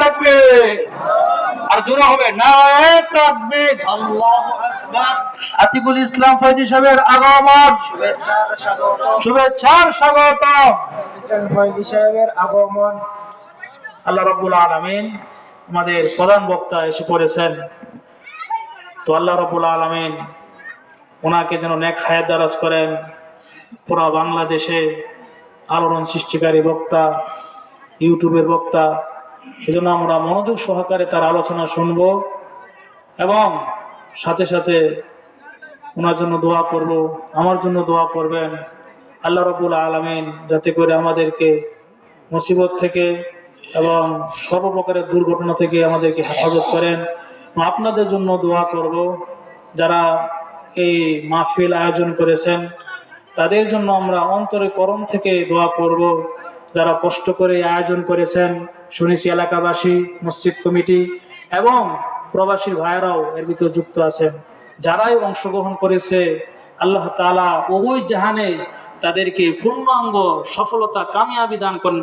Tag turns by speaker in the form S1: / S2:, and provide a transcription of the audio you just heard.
S1: তাকবীর আর জোরে হবে না তাকবীর
S2: আল্লাহু আকবার।
S1: আতিকুল ইসলাম ফয়জি সাহেবের আগমন।
S2: শুভেচ্ছার স্বাগত
S1: শুভেচ্ছার স্বাগত
S2: ইসলাম ফয়জি সাহেবের আগমন।
S1: আল্লাহ রাব্বুল আলামিন আমাদের প্রধান বক্তা এসে পড়েছেন। তো আল্লাহ রাব্বুল আলামিন ওনাকে যেন নেক হায়াত দারাজ করেন। পুরা বাংলাদেশে আলোড়ন সৃষ্টিকারী বক্তা ইউটিউবের বক্তা এজন্য আমরা মনোযোগ সহকারে তার আলোচনা শুনব এবং সাথে সাথে ওনার জন্য দোয়া করব, আমার জন্য দোয়া করবেন। আল্লাহ রবুল আলমিন যাতে করে আমাদেরকে মুসিবত থেকে এবং সর্বপ্রকারের দুর্ঘটনা থেকে আমাদেরকে হেফাজত করেন। আপনাদের জন্য দোয়া করব, যারা এই মাহফিল আয়োজন করেছেন, তাদের জন্য আমরা অন্তরে করম থেকে দোয়া করব। যারা কষ্ট করে আয়োজন করেছেন শুনেছি এলাকাবাসী, মসজিদ কমিটি এবং প্রবাসী ভাইয়েরাও এর ভিতরে যুক্ত আছেন। যারাই অংশগ্রহণ করেছে, আল্লাহ তালা উভয় জাহানে তাদেরকে পূর্ণাঙ্গ সফলতা, কামিয়াবি দান করেন।